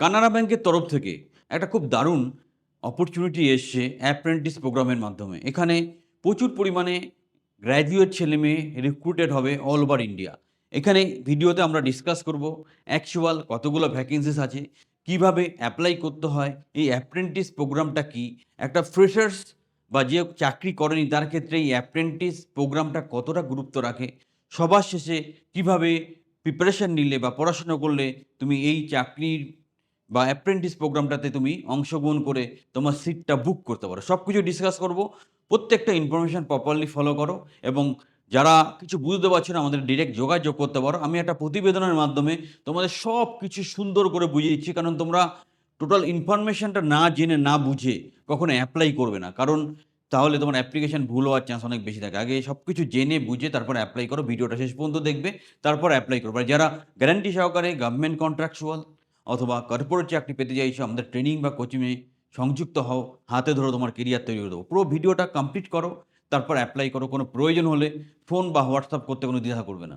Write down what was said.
কানাড়া ব্যাংকের তরফ থেকে একটা খুব দারুণ অপরচুনিটি এসছে অ্যাপ্রেন্টিস প্রোগ্রামের মাধ্যমে। এখানে প্রচুর পরিমাণে গ্র্যাজুয়েট ছেলে মেয়ে রিক্রুটেড হবে অল ওভার ইন্ডিয়া এখানে ভিডিওতে আমরা ডিসকাস করব অ্যাকচুয়াল কতগুলো ভ্যাকেন্সিস আছে, কীভাবে অ্যাপ্লাই করতে হয়, এই অ্যাপ্রেন্টিস প্রোগ্রামটা কি, একটা ফ্রেশার্স বা যে চাকরি করেনি তার ক্ষেত্রে এই অ্যাপ্রেন্টিস প্রোগ্রামটা কতটা গুরুত্ব রাখে, সবার শেষে কীভাবে প্রিপারেশন নিলে বা পড়াশোনা করলে তুমি এই চাকরির বা অ্যাপ্রেন্টিস প্রোগ্রামটাতে তুমি অংশগ্রহণ করে তোমার সিটটা বুক করতে পারো। সব কিছু ডিসকাস করব। প্রত্যেকটা ইনফরমেশান প্রপারলি ফলো করো এবং যারা কিছু বুঝতে পারছ না, আমাদের ডিরেক্ট যোগাযোগ করতে পারো। আমি একটা প্রতিবেদনের মাধ্যমে তোমাদের সব কিছু সুন্দর করে বুঝিয়ে দিচ্ছি। কারণ তোমরা টোটাল ইনফরমেশনটা না জেনে, না বুঝে কখনো অ্যাপ্লাই করবে না। কারণ তাহলে তোমার অ্যাপ্লিকেশন ভুল হওয়ার চান্স অনেক বেশি থাকে। আগে সব কিছু জেনে, বুঝে তারপর অ্যাপ্লাই করো। ভিডিওটা শেষ পর্যন্ত দেখবে, তারপর অ্যাপ্লাই আর যারা গ্যারান্টি সহকারে গভর্নমেন্ট কন্ট্রাকচুয়াল অথবা কর্পোরেট চাকরি পেতে চাইছো আমাদের ট্রেনিং বা কোচিংয়ে সংযুক্ত হও, হাতে ধরো তোমার কেরিয়ার তৈরি করে দেবো। পুরো ভিডিওটা কমপ্লিট করো, তারপর অ্যাপ্লাই করো, কোনো প্রয়োজন হলে ফোন বা হোয়াটসঅ্যাপ করতে কোনো দ্বিধা করবে না।